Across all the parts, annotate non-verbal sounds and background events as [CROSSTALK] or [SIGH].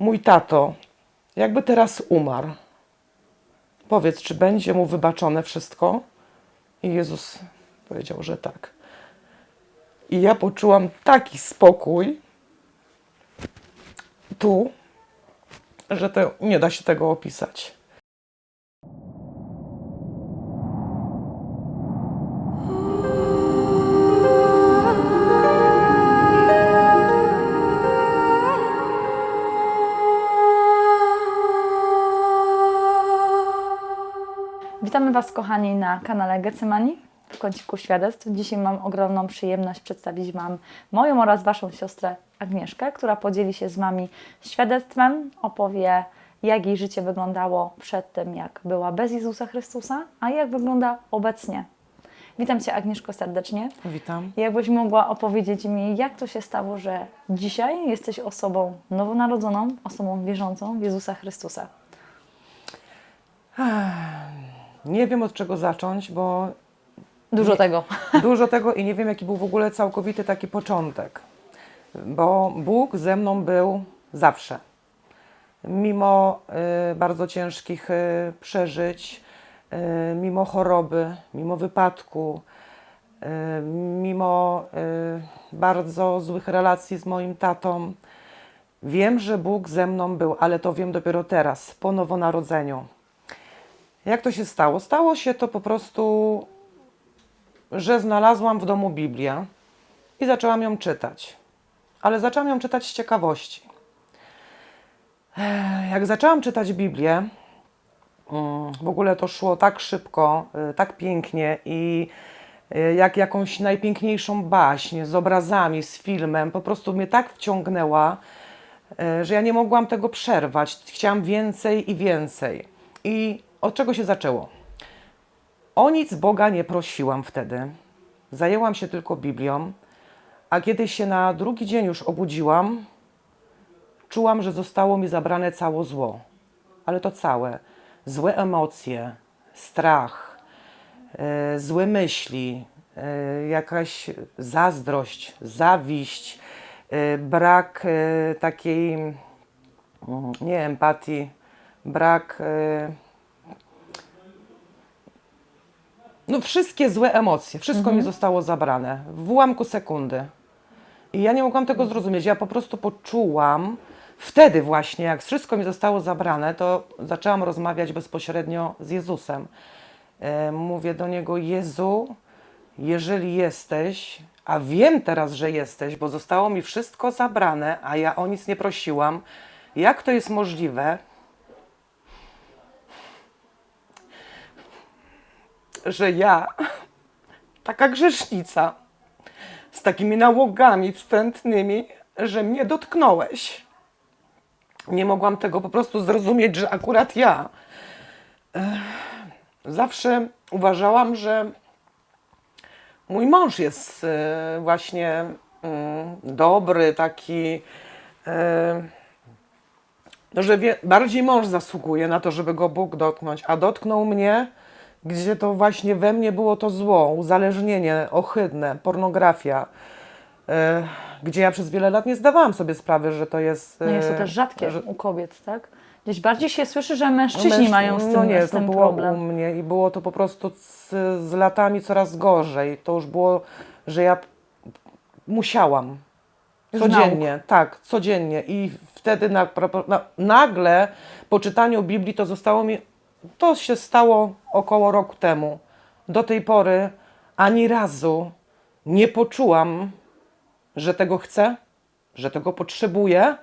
mój tato, jakby teraz umarł, powiedz, czy będzie mu wybaczone wszystko? I Jezus powiedział, że tak. I ja poczułam taki spokój tu, że to nie da się tego opisać. Witamy Was, kochani, na kanale Getsemani w kąciku świadectw. Dzisiaj mam ogromną przyjemność przedstawić Wam moją oraz Waszą siostrę Agnieszkę, która podzieli się z Wami świadectwem, opowie, jak jej życie wyglądało przed tym, jak była bez Jezusa Chrystusa, a jak wygląda obecnie. Witam Cię, Agnieszko, serdecznie. Witam. Jakbyś mogła opowiedzieć mi, jak to się stało, że dzisiaj jesteś osobą nowonarodzoną, osobą wierzącą w Jezusa Chrystusa. Nie wiem od czego zacząć, bo Dużo tego. [LAUGHS] dużo tego i nie wiem, jaki był w ogóle całkowity taki początek. Bo Bóg ze mną był zawsze. Mimo y, bardzo ciężkich y, przeżyć, y, mimo choroby, mimo wypadku, y, mimo y, bardzo złych relacji z moim tatą. Wiem, że Bóg ze mną był, ale to wiem dopiero teraz, po nowonarodzeniu. Jak to się stało? Stało się to po prostu że znalazłam w domu Biblię i zaczęłam ją czytać. Ale zaczęłam ją czytać z ciekawości. Jak zaczęłam czytać Biblię, mm, w ogóle to szło tak szybko, y, tak pięknie i y, jak jakąś najpiękniejszą baśń z obrazami, z filmem, po prostu mnie tak wciągnęła, y, że ja nie mogłam tego przerwać. Chciałam więcej i więcej. I od czego się zaczęło? O nic Boga nie prosiłam wtedy. Zajęłam się tylko Biblią, a kiedy się na drugi dzień już obudziłam, czułam, że zostało mi zabrane całe zło. Ale to całe. Złe emocje, strach, e, złe myśli, e, jakaś zazdrość, zawiść, e, brak e, takiej, mm, nie empatii, brak. E, no wszystkie złe emocje, wszystko mi zostało zabrane w ułamku sekundy. I ja nie mogłam tego zrozumieć. Ja po prostu poczułam, wtedy właśnie, jak wszystko mi zostało zabrane, to zaczęłam rozmawiać bezpośrednio z Jezusem. E, Mówię do Niego, Jezu, jeżeli jesteś, a wiem teraz, że jesteś, bo zostało mi wszystko zabrane, a ja o nic nie prosiłam, jak to jest możliwe, że ja, taka grzesznica, z takimi nałogami wstępnymi, że mnie dotknąłeś. Nie mogłam tego po prostu zrozumieć, że akurat ja. Zawsze uważałam, że mój mąż jest e, właśnie mm, dobry, taki. e, no, że bardziej mąż zasługuje na to, żeby go Bóg dotknąć, a dotknął mnie, gdzie to właśnie we mnie było to zło, uzależnienie ohydne, pornografia, e, gdzie ja przez wiele lat nie zdawałam sobie sprawy, że to jest. No jest to e, też rzadkie że- u kobiet, tak? Gdzieś bardziej się słyszy, że mężczyźni Mężczyzn- mają z tym, no nie, z to tym było problem. u mnie i było to po prostu z, z latami coraz gorzej. To już było, że ja musiałam. Codziennie, tak, codziennie. I wtedy na, na, nagle po czytaniu Biblii to zostało mi, to się stało około roku temu. Do tej pory ani razu nie poczułam, że tego chcę, że tego potrzebuję.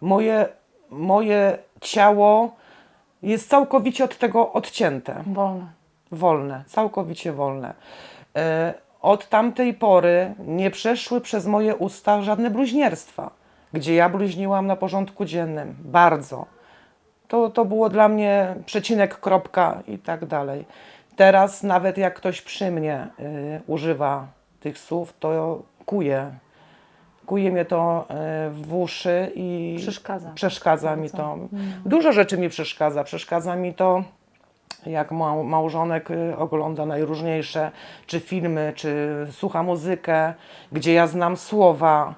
Moje, moje ciało jest całkowicie od tego odcięte Wolne. wolne, całkowicie wolne. E, Od tamtej pory nie przeszły przez moje usta żadne bluźnierstwa, gdzie ja bluźniłam na porządku dziennym, bardzo. To, to było dla mnie przecinek, kropka i tak dalej. Teraz nawet jak ktoś przy mnie y, używa tych słów, to kuje. Kuje mnie to y, w uszy i Przeszkadza. przeszkadza mi to. Dużo rzeczy mi przeszkadza. Przeszkadza mi to, jak mał, małżonek y, ogląda najróżniejsze, czy filmy, czy słucha muzykę, gdzie ja znam słowa.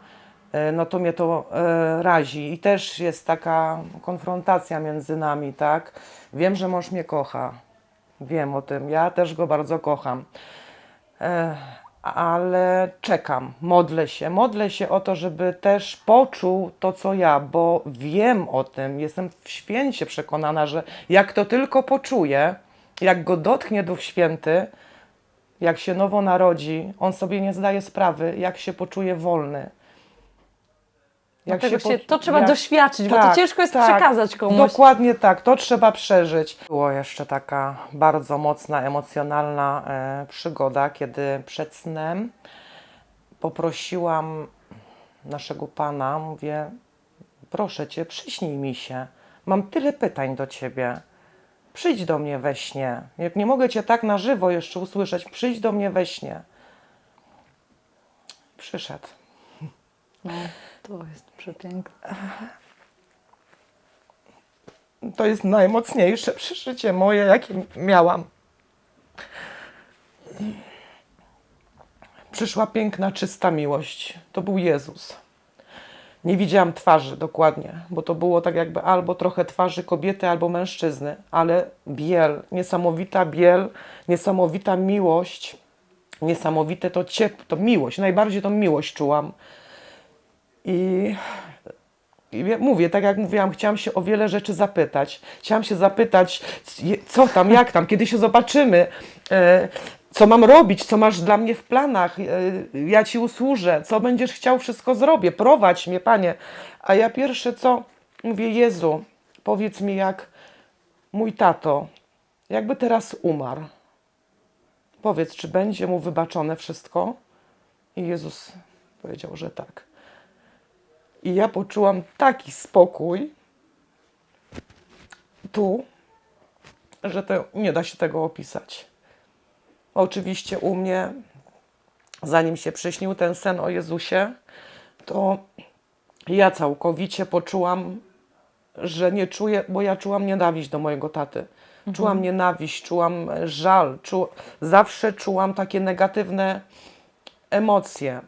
E, no to mnie to e, razi. I też jest taka konfrontacja między nami, tak? Wiem, że mąż mnie kocha. Wiem o tym. Ja też go bardzo kocham. E, ale czekam, modlę się. Modlę się o to, żeby też poczuł to, co ja, bo wiem o tym, jestem w święcie przekonana, że jak to tylko poczuje, jak go dotknie Duch Święty, jak się nowo narodzi, on sobie nie zdaje sprawy, jak się poczuje wolny. Jak się, po- to trzeba jak- doświadczyć, bo to tak, ciężko jest tak, przekazać komuś. Dokładnie tak, to trzeba przeżyć. Była jeszcze taka bardzo mocna, emocjonalna e, przygoda, kiedy przed snem poprosiłam naszego Pana, mówię, proszę Cię, przyśnij mi się, mam tyle pytań do Ciebie. Przyjdź do mnie we śnie. Jak nie mogę Cię tak na żywo jeszcze usłyszeć, przyjdź do mnie we śnie. Przyszedł. No, to jest przepiękne. To jest najmocniejsze przeżycie moje, jakie miałam. Przyszła piękna, czysta miłość. To był Jezus. Nie widziałam twarzy dokładnie, bo to było tak jakby albo trochę twarzy kobiety, albo mężczyzny, ale biel, niesamowita biel, niesamowita miłość, niesamowite to ciepło, to miłość, najbardziej tą miłość czułam. I i mówię, tak jak mówiłam, chciałam się o wiele rzeczy zapytać. Chciałam się zapytać, co tam, jak tam, kiedy się zobaczymy, e, co mam robić, co masz dla mnie w planach, e, ja Ci usłużę, co będziesz chciał, wszystko zrobię, prowadź mnie, Panie. A ja pierwsze co, mówię, Jezu, powiedz mi jak mój tato, jakby teraz umarł. Powiedz, czy będzie mu wybaczone wszystko? I Jezus powiedział, że tak. I ja poczułam taki spokój tu, że to nie da się tego opisać. Oczywiście u mnie, zanim się przyśnił ten sen o Jezusie, to ja całkowicie poczułam, że nie czuję, bo ja czułam nienawiść do mojego taty. Czułam nienawiść, czułam żal, czu, zawsze czułam takie negatywne emocje.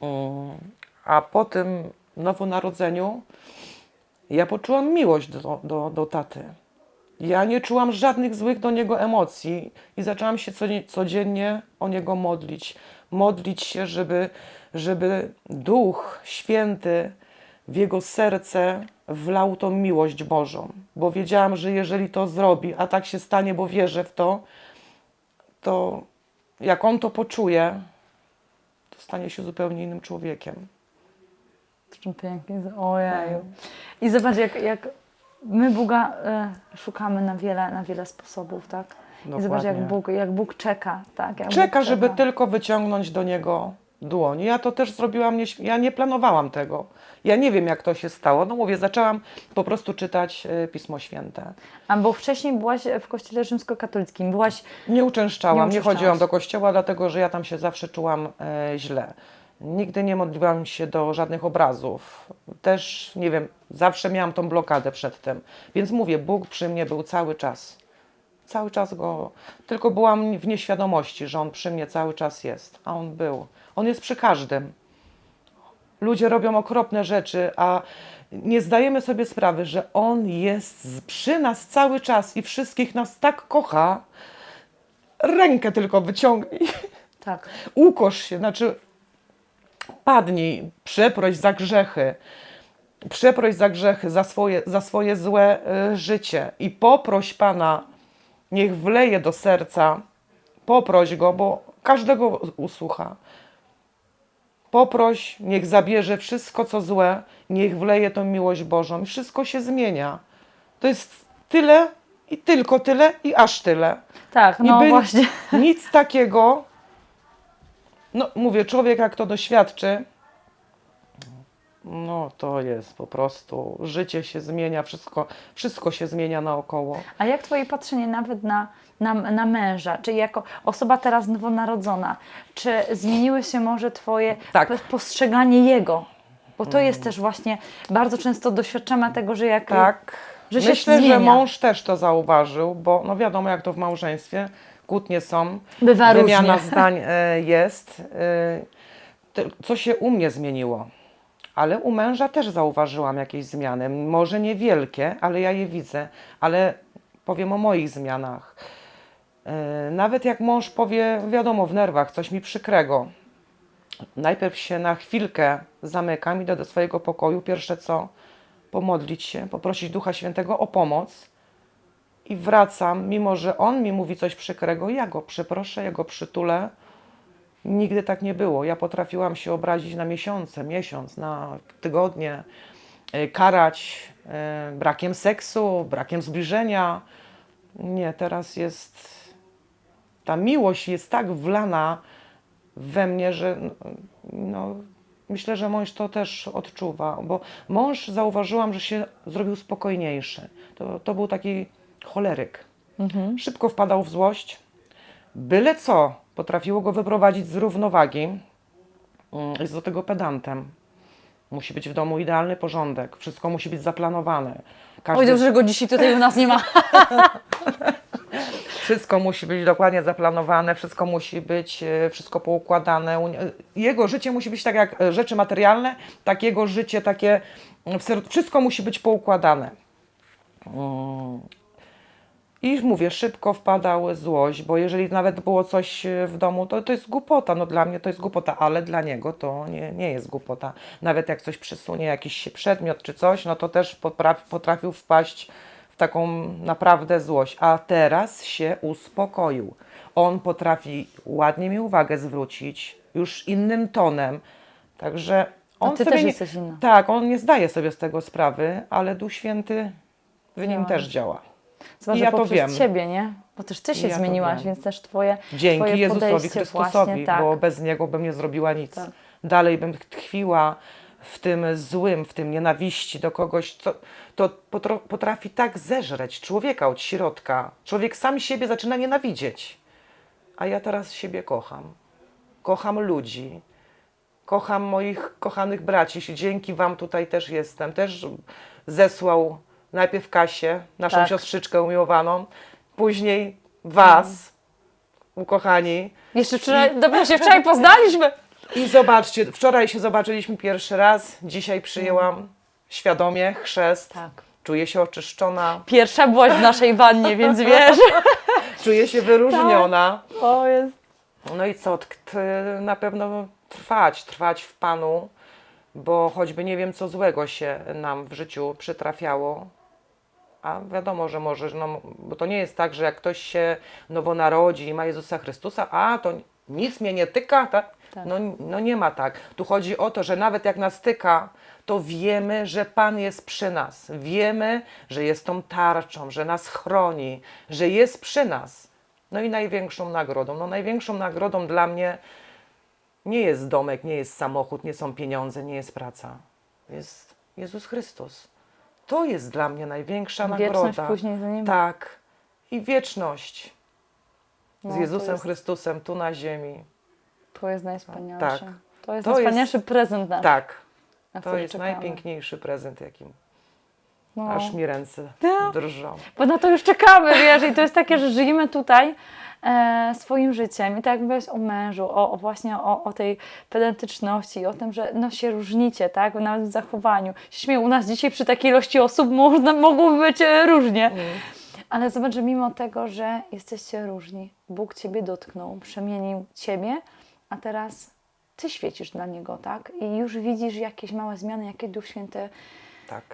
Mm. A po tym nowonarodzeniu ja poczułam miłość do, do, do taty. Ja nie czułam żadnych złych do niego emocji i zaczęłam się codzie- codziennie o niego modlić. Modlić się, żeby, żeby Duch Święty w jego serce wlał tą miłość Bożą. Bo wiedziałam, że jeżeli to zrobi, a tak się stanie, bo wierzę w to, to jak on to poczuje, to stanie się zupełnie innym człowiekiem. Czym pięknie. Ojeju. I zobacz, jak, jak my Boga e, szukamy na wiele, na wiele sposobów, tak? I zobacz, jak Dokładnie. Bóg, jak Bóg czeka, tak? Jak Czeka, Bóg żeby tylko wyciągnąć do niego dłoń. Ja to też zrobiłam, nie, ja nie planowałam tego. Ja nie wiem, jak to się stało. No mówię, zaczęłam po prostu czytać e, Pismo Święte. A bo wcześniej byłaś w kościele rzymskokatolickim, byłaś Nie uczęszczałam, Nie nie, chodziłam do kościoła, dlatego że ja tam się zawsze czułam e, źle. Nigdy nie modliłam się do żadnych obrazów. Też, nie wiem, zawsze miałam tą blokadę przed tym. Więc mówię, Bóg przy mnie był cały czas. Cały czas go. Tylko byłam w nieświadomości, że on przy mnie cały czas jest. A on był. On jest przy każdym. Ludzie robią okropne rzeczy, a nie zdajemy sobie sprawy, że on jest przy nas cały czas i wszystkich nas tak kocha. Rękę tylko wyciągnij, tak. ukosz się, znaczy padnij, przeproś za grzechy. Przeproś za grzechy, za swoje, za swoje złe y, życie i poproś Pana, niech wleje do serca, poproś Go, bo każdego usłucha. Poproś, niech zabierze wszystko, co złe, niech wleje tą miłość Bożą i wszystko się zmienia. To jest tyle i tylko tyle i aż tyle. Tak, no Niby właśnie. Nic takiego. No, mówię, człowiek jak to doświadczy, no to jest po prostu, życie się zmienia, wszystko, wszystko się zmienia naokoło. A jak Twoje patrzenie nawet na, na, na męża, czy jako osoba teraz nowonarodzona, czy zmieniły się może Twoje Tak. po- postrzeganie Jego? Bo to jest też właśnie, bardzo często doświadczamy tego, że jak... Tak. Że się Myślę, że mąż też to zauważył, bo no wiadomo, jak to w małżeństwie, kłótnie są, Bywa wymiana różnie. zdań e, jest. E, co się u mnie zmieniło? Ale u męża też zauważyłam jakieś zmiany. Może niewielkie, ale ja je widzę. Ale powiem o moich zmianach. E, Nawet jak mąż powie, wiadomo, w nerwach, coś mi przykrego, najpierw się na chwilkę zamykam, idę do swojego pokoju, pierwsze co, pomodlić się, poprosić Ducha Świętego o pomoc i wracam, mimo że on mi mówi coś przykrego, ja go przeproszę, ja go przytulę. Nigdy tak nie było. Ja potrafiłam się obrazić na miesiące, miesiąc, na tygodnie, y, karać y, brakiem seksu, brakiem zbliżenia. Nie, teraz jest ta miłość jest tak wlana we mnie, że no, myślę, że mąż to też odczuwa, bo mąż zauważyłam, że się zrobił spokojniejszy. To, to był taki choleryk. Szybko wpadał w złość. Byle co potrafiło go wyprowadzić z równowagi. Mm, Jest do tego pedantem. Musi być w domu idealny porządek, wszystko musi być zaplanowane. Każdy, Oj, dobrze, że go dzisiaj tutaj u nas nie ma. [LAUGHS] Wszystko musi być dokładnie zaplanowane, wszystko musi być, e, wszystko poukładane. Jego życie musi być tak jak e, rzeczy materialne, tak jego życie takie, mm, wszystko musi być poukładane. I mówię, szybko wpadał złość, bo jeżeli nawet było coś e, w domu, to to jest głupota. No dla mnie to jest głupota, ale dla niego to nie, nie jest głupota. Nawet jak coś przysunie, jakiś przedmiot czy coś, no to też potrafi, potrafił wpaść w taką naprawdę złość. A teraz się uspokoił. On potrafi ładnie mi uwagę zwrócić, już innym tonem. Także on ty sobie też nie, jesteś inna. Tak, on nie zdaje sobie z tego sprawy, ale Duch Święty w nim Działa. też działa. I ja to wiem. Ciebie, nie? Bo też Ty się Ja zmieniłaś, więc też Twoje, Dzięki twoje Jezusowi Chrystusowi, właśnie, tak. bo bez Niego bym nie zrobiła nic. Tak. Dalej bym tkwiła w tym złym, w tym nienawiści do kogoś, co to potrafi tak zeżreć człowieka od środka. Człowiek sam siebie zaczyna nienawidzieć. A ja teraz siebie kocham. Kocham ludzi. Kocham moich kochanych braci. Dzięki Wam tutaj też jestem. Też zesłał najpierw Kasię, naszą Tak. siostrzyczkę umiłowaną, później Was, ukochani. Jeszcze wczoraj, dopiero się wczoraj poznaliśmy. I zobaczcie, wczoraj się zobaczyliśmy pierwszy raz, dzisiaj przyjęłam świadomie chrzest. Tak. Czuję się oczyszczona, Pierwsza byłaś w naszej wannie, więc wiesz. [LAUGHS] czuję się wyróżniona. O jest. No i co, na pewno trwać, trwać w Panu, bo choćby nie wiem, co złego się nam w życiu przytrafiało, a wiadomo, że może, no, bo to nie jest tak, że jak ktoś się nowo narodzi i ma Jezusa Chrystusa, a to nic mnie nie tyka, tak? Tak. No, no nie ma tak. Tu chodzi o to, że nawet jak nas tyka, to wiemy, że Pan jest przy nas. Wiemy, że jest tą tarczą, że nas chroni, że jest przy nas. No i największą nagrodą, no największą nagrodą dla mnie nie jest domek, nie jest samochód, nie są pieniądze, nie jest praca. Jest Jezus Chrystus. To jest dla mnie największa Wieczność nagroda. później za nim. Tak. I wieczność No, z to Jezusem jest- Chrystusem tu na ziemi. To jest najwspanialsze. Tak. To jest To najwspanialszy prezent nasz. Tak. na To który jest czekamy. najpiękniejszy prezent, jakim No. aż mi ręce No. drżą. Bo na to już czekamy, wiesz, i to jest takie, że żyjemy tutaj e, swoim życiem. I tak jak mówiłaś o mężu, o, o właśnie o, o tej pedantyczności, o tym, że no się różnicie, tak, nawet w zachowaniu. Śmieję, u nas dzisiaj przy takiej ilości osób można, mogłoby być e, różnie. Mm. Ale zobacz, że mimo tego, że jesteście różni, Bóg Ciebie dotknął, przemienił Ciebie, a teraz Ty świecisz dla Niego, tak? I już widzisz jakieś małe zmiany, jakie Duch Święty Tak.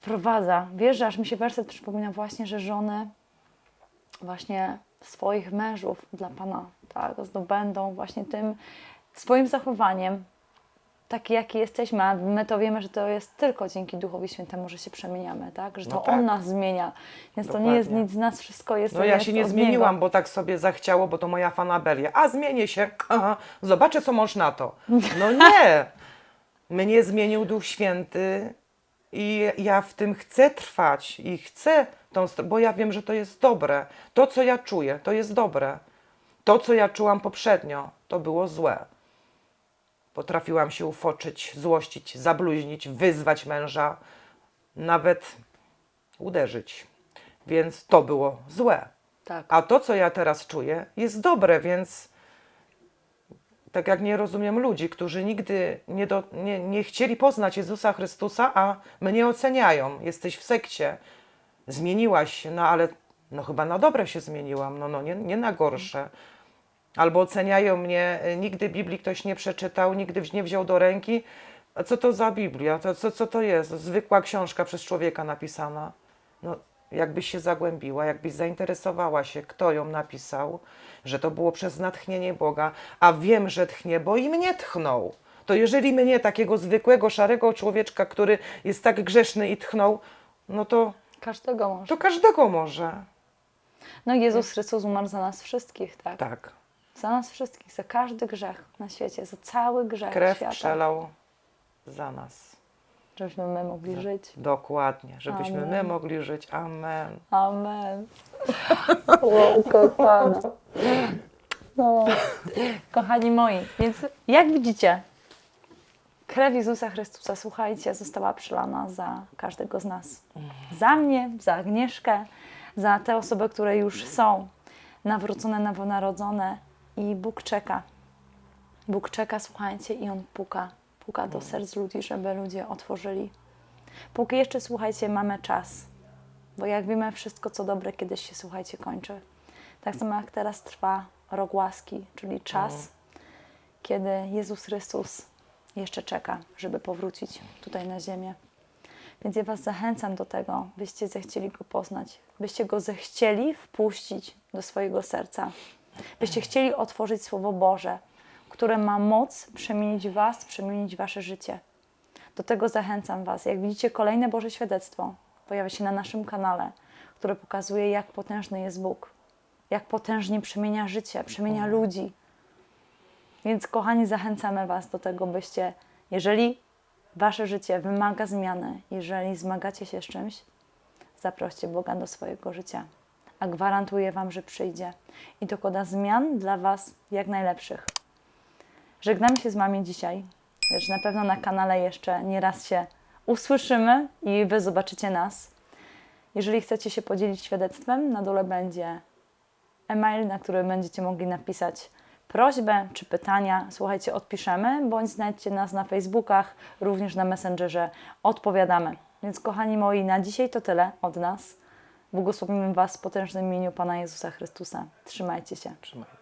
Wprowadza. Wiesz, że aż mi się werset przypomina właśnie, że żony właśnie swoich mężów dla Pana tak, zdobędą właśnie tym swoim zachowaniem, taki jaki jesteśmy, a my to wiemy, że to jest tylko dzięki Duchowi Świętemu, że się przemieniamy, tak? że to No tak. On nas zmienia, więc to nie jest Dokładnie. nic z nas, wszystko jest No ja się nie zmieniłam, Niego. bo tak sobie zachciało, bo to moja fanaberia. A zmienię się, aha, zobaczę co mąż na to. No nie. Mnie zmienił Duch Święty i ja w tym chcę trwać i chcę tą, bo ja wiem, że to jest dobre. To, co ja czuję, to jest dobre. To, co ja czułam poprzednio, to było złe. Potrafiłam się ufoczyć, złościć, zabluźnić, wyzwać męża, nawet uderzyć. Więc to było złe. Tak. A to, co ja teraz czuję, jest dobre, więc tak jak nie rozumiem ludzi, którzy nigdy nie, do, nie, nie chcieli poznać Jezusa Chrystusa, a mnie oceniają. Jesteś w sekcie, zmieniłaś się, no ale no chyba na dobre się zmieniłam, no, no nie, nie na gorsze. Albo oceniają mnie, y, nigdy Biblii ktoś nie przeczytał, nigdy nie wziął do ręki. A co to za Biblia? To, co, co to jest? Zwykła książka przez człowieka napisana. No, jakbyś się zagłębiła, jakbyś zainteresowała się, kto ją napisał, że to było przez natchnienie Boga, a wiem, że tchnie, bo i mnie tchnął. To jeżeli mnie, takiego zwykłego, szarego człowieczka, który jest tak grzeszny i tchnął, no to, Każdego może. to każdego może. No Jezus Chrystus umarł za nas wszystkich, tak? Tak. Za nas wszystkich, za każdy grzech na świecie, za cały grzech Krew świata. przelał za nas. Żebyśmy my mogli żyć. Dokładnie, żebyśmy my Amen. mogli żyć. Amen. Amen. [LAUGHS] Wow, kochana. No. Kochani moi, więc jak widzicie, krew Jezusa Chrystusa, słuchajcie, została przelana za każdego z nas. Za mnie, za Agnieszkę, za te osoby, które już są nawrócone, nowonarodzone i Bóg czeka. Bóg czeka, słuchajcie, i On puka. Puka do serc ludzi, żeby ludzie otworzyli. Póki jeszcze, słuchajcie, mamy czas. Bo jak wiemy, wszystko co dobre kiedyś się, słuchajcie, kończy. Tak samo jak teraz trwa rok łaski, czyli czas, kiedy Jezus Chrystus jeszcze czeka, żeby powrócić tutaj na ziemię. Więc ja Was zachęcam do tego, byście zechcieli Go poznać, byście Go zechcieli wpuścić do swojego serca, byście chcieli otworzyć Słowo Boże, które ma moc przemienić Was, przemienić Wasze życie. Do tego zachęcam Was. Jak widzicie, kolejne Boże świadectwo pojawia się na naszym kanale, które pokazuje, jak potężny jest Bóg, jak potężnie przemienia życie, przemienia ludzi. Więc, kochani, zachęcamy Was do tego, byście, jeżeli Wasze życie wymaga zmiany, jeżeli zmagacie się z czymś, zaproście Boga do swojego życia. A gwarantuję Wam, że przyjdzie i dokona zmian dla Was jak najlepszych. Żegnamy się z Wami dzisiaj. Wiesz, na pewno na kanale jeszcze nie raz się usłyszymy i Wy zobaczycie nas. Jeżeli chcecie się podzielić świadectwem, na dole będzie e-mail, na który będziecie mogli napisać prośbę czy pytania. Słuchajcie, odpiszemy, bądź znajdźcie nas na Facebookach, również na Messengerze. Odpowiadamy. Więc kochani moi, na dzisiaj to tyle od nas. Błogosławimy Was w potężnym imieniu Pana Jezusa Chrystusa. Trzymajcie się. Trzymaj.